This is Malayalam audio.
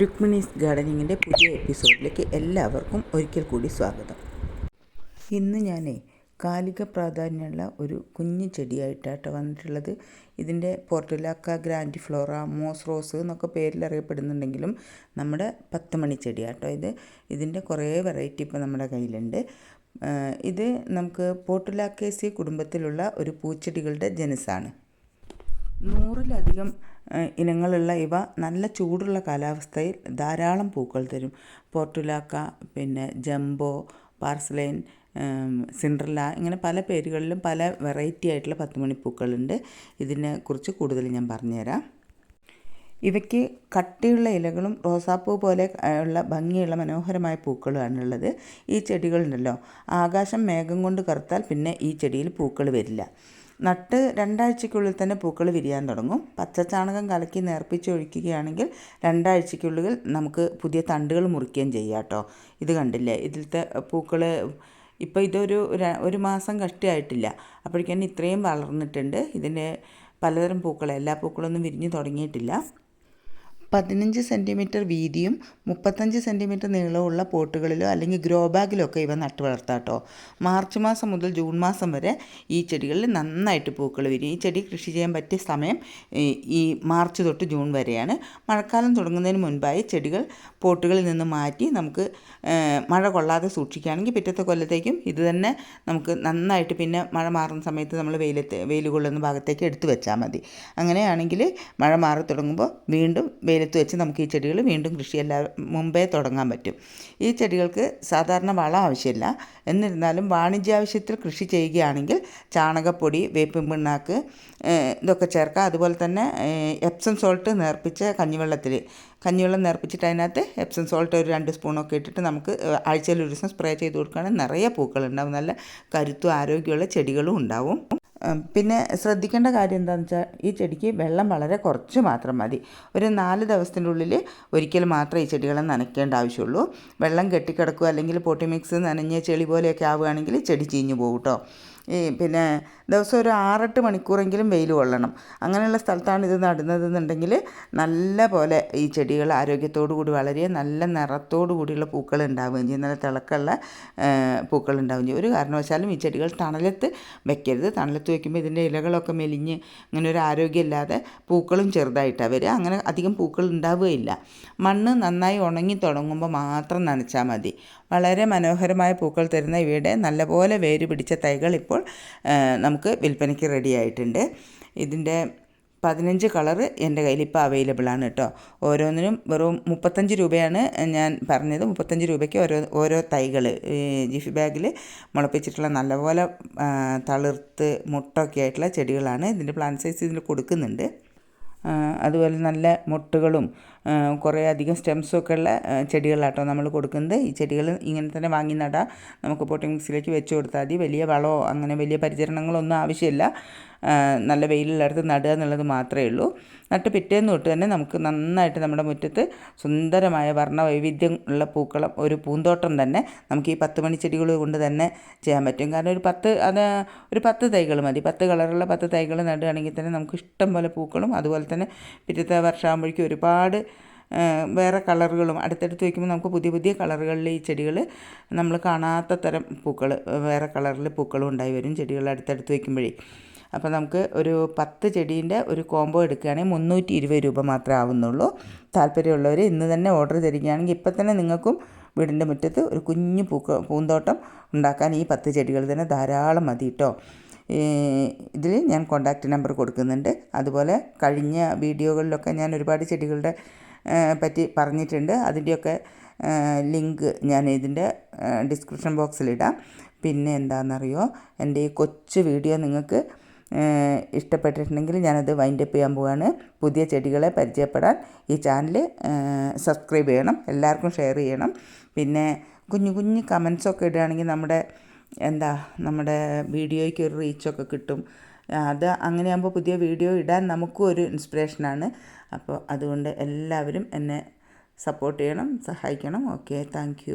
രുക്മിണീസ് ഗാർഡനിങ്ങിന്റെ പുതിയ എപ്പിസോഡിലേക്ക് എല്ലാവർക്കും ഒരിക്കൽ കൂടി സ്വാഗതം. ഇന്ന് ഞാൻ കാലിക പ്രാധാന്യമുള്ള ഒരു കുഞ്ഞു ചെടിയായിട്ടാട്ടോ വന്നിട്ടുള്ളത്. ഇതിന്റെ portulaca grandiflora moss rose എന്നൊക്കെ പേരിൽ അറിയപ്പെടുന്നുണ്ടെങ്കിലും നമ്മുടെ പത്ത് മണി ചെടിയാട്ടോ ഇത്. ഇതിന്റെ കുറേ വെറൈറ്റി ഇപ്പോൾ നമ്മുടെ കയ്യിലുണ്ട്. ഇത് നമുക്ക് പോർട്ടുലാക്കേസി കുടുംബത്തിലുള്ള ഒരു പൂച്ചെടികളുടെ ജനുസാണ്. നൂറിലധികം ഇനങ്ങളുള്ള ഇവ നല്ല ചൂടുള്ള കാലാവസ്ഥയിൽ ധാരാളം പൂക്കൾ തരും. പോർട്ടുലാക്ക പിന്നെ ജംബോ പാർസലൈൻ സിൻഡ്രല്ല ഇങ്ങനെ പല പേരുകളിലും പല വെറൈറ്റി ആയിട്ടുള്ള പത്തുമണിപ്പൂക്കളുണ്ട് ഇതിനെക്കുറിച്ച് കൂടുതൽ ഞാൻ പറഞ്ഞുതരാം. ഇവയ്ക്ക് കട്ടിയുള്ള ഇലകളും റോസാപ്പൂ പോലെ ഉള്ള ഭംഗിയുള്ള മനോഹരമായ പൂക്കളുമാണുള്ളത് ഈ ചെടികളുണ്ടല്ലോ. ആകാശം മേഘം കൊണ്ട് കറുത്താൽ പിന്നെ ഈ ചെടിയിൽ പൂക്കൾ വരില്ല. നട്ട് രണ്ടാഴ്ചയ്ക്കുള്ളിൽ തന്നെ പൂക്കൾ വിരിയാൻ തുടങ്ങും. പച്ചച്ചാണകം കലക്കി നേർപ്പിച്ച് ഒഴിക്കുകയാണെങ്കിൽ രണ്ടാഴ്ചയ്ക്കുള്ളിൽ നമുക്ക് പുതിയ തണ്ടുകൾ മുറിക്കുകയും ചെയ്യാം കേട്ടോ. ഇത് കണ്ടില്ലേ? ഇതിലത്തെ പൂക്കൾ ഇപ്പോൾ ഇതൊരു ഒരു മാസം കഷ്ടിയായിട്ടില്ല. അപ്പോഴേക്കും ഇത്രയും വളർന്നിട്ടുണ്ട്. ഇതിന്റെ പലതരം പൂക്കൾ എല്ലാ പൂക്കളൊന്നും വിരിഞ്ഞു തുടങ്ങിയിട്ടില്ല. പതിനഞ്ച് സെന്റിമീറ്റർ വീതിയും മുപ്പത്തഞ്ച് സെന്റിമീറ്റർ നീളമുള്ള പോട്ടുകളിലോ അല്ലെങ്കിൽ ഗ്രോ ബാഗിലോ ഒക്കെ ഇവ നട്ടു വളർത്താം കേട്ടോ മാർച്ച് മാസം മുതൽ ജൂൺ മാസം വരെ ഈ ചെടികളിൽ നന്നായിട്ട് പൂക്കൾ വരും. ഈ ചെടി കൃഷി ചെയ്യാൻ പറ്റിയ സമയം ഈ മാർച്ച് തൊട്ട് ജൂൺ വരെയാണ്. മഴക്കാലം തുടങ്ങുന്നതിന് മുൻപായി ചെടികൾ പോട്ടുകളിൽ നിന്ന് മാറ്റി നമുക്ക് മഴ കൊള്ളാതെ സൂക്ഷിക്കുകയാണെങ്കിൽ പിറ്റത്തെ കൊല്ലത്തേക്കും ഇത് തന്നെ നമുക്ക് നന്നായിട്ട് പിന്നെ മഴ മാറുന്ന സമയത്ത് നമ്മൾ വെയിലത്തെ വെയിൽ കൊള്ളുന്ന ഭാഗത്തേക്ക് എടുത്തു വെച്ചാൽ മതി. അങ്ങനെയാണെങ്കിൽ മഴ മാറി തുടങ്ങുമ്പോൾ വീണ്ടും വെയിൽ വെയിലത്ത് വെച്ച് നമുക്ക് ഈ ചെടികൾ വീണ്ടും കൃഷിയെല്ലാം മുമ്പേ തുടങ്ങാൻ പറ്റും. ഈ ചെടികൾക്ക് സാധാരണ വളം ആവശ്യമില്ല. എന്നിരുന്നാലും വാണിജ്യാവശ്യത്തിൽ കൃഷി ചെയ്യുകയാണെങ്കിൽ ചാണകപ്പൊടി വേപ്പിൻ പിണ്ണാക്ക് ഇതൊക്കെ ചേർക്കാം. അതുപോലെ തന്നെ എപ്സം സോൾട്ട് നേർപ്പിച്ച കഞ്ഞിവെള്ളത്തിൽ കഞ്ഞിവെള്ളം നേർപ്പിച്ചിട്ട് അതിനകത്ത് എപ്സം സോൾട്ട് ഒരു രണ്ട് സ്പൂണൊക്കെ ഇട്ടിട്ട് നമുക്ക് ആഴ്ചയിൽ ഒരു ദിവസം സ്പ്രേ ചെയ്ത് കൊടുക്കുകയാണെങ്കിൽ നിറയെ പൂക്കളുണ്ടാവും നല്ല കരുത്തും ആരോഗ്യമുള്ള ചെടികളും ഉണ്ടാവും. പിന്നെ ശ്രദ്ധിക്കേണ്ട കാര്യം എന്താണെന്ന് വെച്ചാൽ ഈ ചെടിക്ക് വെള്ളം വളരെ കുറച്ച് മാത്രം മതി. ഒരു നാല് ദിവസത്തിന്റെ ഉള്ളിൽ ഒരിക്കൽ മാത്രമേ ഈ ചെടികളെ നനയ്ക്കേണ്ട ആവശ്യമുള്ളൂ. വെള്ളം കെട്ടിക്കിടക്കുക അല്ലെങ്കിൽ പൊട്ടിമിക്സ് നനഞ്ഞ് ചെളി പോലെയൊക്കെ ആവുകയാണെങ്കിൽ ചെടി ചീഞ്ഞു പോകും കേട്ടോ ഈ പിന്നെ ദിവസം ഒരു ആറെട്ട് മണിക്കൂറെങ്കിലും വെയിൽ കൊള്ളണം. അങ്ങനെയുള്ള സ്ഥലത്താണ് ഇത് നടുന്നതെന്നുണ്ടെങ്കിൽ നല്ല പോലെ ഈ ചെടികൾ ആരോഗ്യത്തോടു കൂടി വളരെ നല്ല നിറത്തോടു കൂടിയുള്ള പൂക്കൾ ഉണ്ടാവുകയും ചെയ്യും. നല്ല തിളക്കമുള്ള പൂക്കൾ ഉണ്ടാവുകയും ചെയ്യും. ഒരു കാരണവശാലും ഈ ചെടികൾ തണലത്ത് വെക്കരുത്. തണലത്ത് വയ്ക്കുമ്പോൾ ഇതിന്റെ ഇലകളൊക്കെ മെലിഞ്ഞ് അങ്ങനെ ഒരു ആരോഗ്യമില്ലാതെ പൂക്കളും ചെറുതായിട്ടാണ് വരിക. അങ്ങനെ അധികം പൂക്കൾ ഉണ്ടാവുകയില്ല. മണ്ണ് നന്നായി ഉണങ്ങി തുടങ്ങുമ്പോൾ മാത്രം നനച്ചാൽ മതി. വളരെ മനോഹരമായ പൂക്കൾ തരുന്ന ഇവയുടെ നല്ലപോലെ വേര് പിടിച്ച തൈകൾ ഇപ്പോൾ നമുക്ക് വിൽപ്പനയ്ക്ക് റെഡി ആയിട്ടുണ്ട്. ഇതിന്റെ പതിനഞ്ച് കളറ് എന്റെ കയ്യിൽ ഇപ്പോൾ അവൈലബിൾ ആണ് കേട്ടോ. ഓരോന്നിനും വെറും മുപ്പത്തഞ്ച് രൂപയാണ് ഞാൻ പറഞ്ഞത്. മുപ്പത്തഞ്ച് രൂപയ്ക്ക് ഓരോ ഓരോ തൈകൾ. ജിഫി ബാഗിൽ മുളപ്പിച്ചിട്ടുള്ള നല്ലപോലെ തളിർത്ത് മുട്ടൊക്കെ ആയിട്ടുള്ള ചെടികളാണ് ഇതിന്റെ പ്ലാന്റ് സൈസ് ഇതിൽ കൊടുക്കുന്നുണ്ട്. അതുപോലെ നല്ല മുട്ടുകളും കുറേ അധികം സ്റ്റെംസൊക്കെ ഉള്ള ചെടികളാട്ടോ നമ്മൾ കൊടുക്കുന്നത്. ഈ ചെടികൾ ഇങ്ങനെ തന്നെ വാങ്ങി നടാം. നമുക്ക് പോട്ടിംഗ് മിക്സിലേക്ക് വെച്ച് കൊടുത്താൽ മതി. വലിയ വളമോ അങ്ങനെ വലിയ പരിചരണങ്ങളൊന്നും ആവശ്യമില്ല. നല്ല വെയിലുള്ളിടത്ത് നടുക എന്നുള്ളത് മാത്രമേ ഉള്ളൂ. നട്ട് പിറ്റേന്ന് തൊട്ട് തന്നെ നമുക്ക് നന്നായിട്ട് നമ്മുടെ മുറ്റത്ത് സുന്ദരമായ വർണ വൈവിധ്യം ഉള്ള പൂക്കളം ഒരു പൂന്തോട്ടം തന്നെ നമുക്ക് ഈ പത്ത് മണി ചെടികൾ കൊണ്ട് തന്നെ ചെയ്യാൻ പറ്റും. കാരണം ഒരു പത്ത് അത് ഒരു പത്ത് തൈകൾ മതി. പത്ത് കളറുള്ള പത്ത് തൈകൾ നടുകയാണെങ്കിൽ തന്നെ നമുക്ക് ഇഷ്ടം പോലെ പൂക്കളും അതുപോലെ തന്നെ പിറ്റത്തെ വർഷമാകുമ്പോഴേക്കും ഒരുപാട് വേറെ കളറുകളും അടുത്തടുത്ത് വയ്ക്കുമ്പോൾ നമുക്ക് പുതിയ പുതിയ കളറുകളിൽ ഈ ചെടികൾ നമ്മൾ കാണാത്ത തരം പൂക്കൾ വേറെ കളറിൽ പൂക്കളും ഉണ്ടായി വരും ചെടികൾ അടുത്തടുത്ത് വയ്ക്കുമ്പോഴേ. അപ്പോൾ നമുക്ക് ഒരു പത്ത് ചെടീന്റെ ഒരു കോംബോ എടുക്കുകയാണെങ്കിൽ മുന്നൂറ്റി ഇരുപത് രൂപ മാത്രമേ ആവുന്നുള്ളൂ. താല്പര്യമുള്ളവർ ഇന്ന് തന്നെ ഓർഡർ തരികയാണെങ്കിൽ ഇപ്പം തന്നെ നിങ്ങൾക്കും വീടിന്റെ മുറ്റത്ത് ഒരു കുഞ്ഞു പൂക്ക പൂന്തോട്ടം ഉണ്ടാക്കാൻ ഈ പത്ത് ചെടികൾ തന്നെ ധാരാളം മതി കേട്ടോ ഇതിൽ ഞാൻ കോണ്ടാക്റ്റ് നമ്പർ കൊടുക്കുന്നുണ്ട്. അതുപോലെ കഴിഞ്ഞ വീഡിയോകളിലൊക്കെ ഞാൻ ഒരുപാട് ചെടികളുടെ പറ്റി പറഞ്ഞിട്ടുണ്ട്. അതിന്റെയൊക്കെ ലിങ്ക് ഞാൻ ഇതിന്റെ ഡിസ്ക്രിപ്ഷൻ ബോക്സിലിടാം പിന്നെ എന്താണെന്നറിയോ? എന്റെ ഈ കൊച്ചു വീഡിയോ നിങ്ങൾക്ക് ഇഷ്ടപ്പെട്ടിട്ടുണ്ടെങ്കിൽ ഞാനത് വൈൻഡപ്പ് ചെയ്യാൻ പോവുകയാണ് പുതിയ ചെടികളെ പരിചയപ്പെടാൻ ഈ ചാനൽ സബ്സ്ക്രൈബ് ചെയ്യണം. എല്ലാവർക്കും ഷെയർ ചെയ്യണം. പിന്നെ കുഞ്ഞു കുഞ്ഞു കമൻസൊക്കെ ഇടുകയാണെങ്കിൽ നമ്മുടെ എന്താ നമ്മുടെ വീഡിയോയ്ക്ക് ഒരു റീച്ചൊക്കെ കിട്ടും. അത് അങ്ങനെയാകുമ്പോൾ പുതിയ വീഡിയോ ഇടാൻ നമുക്കും ഒരു ഇൻസ്പിറേഷനാണ് അപ്പോൾ അതുകൊണ്ട് എല്ലാവരും എന്നെ സപ്പോർട്ട് ചെയ്യണം സഹായിക്കണം. Okay thank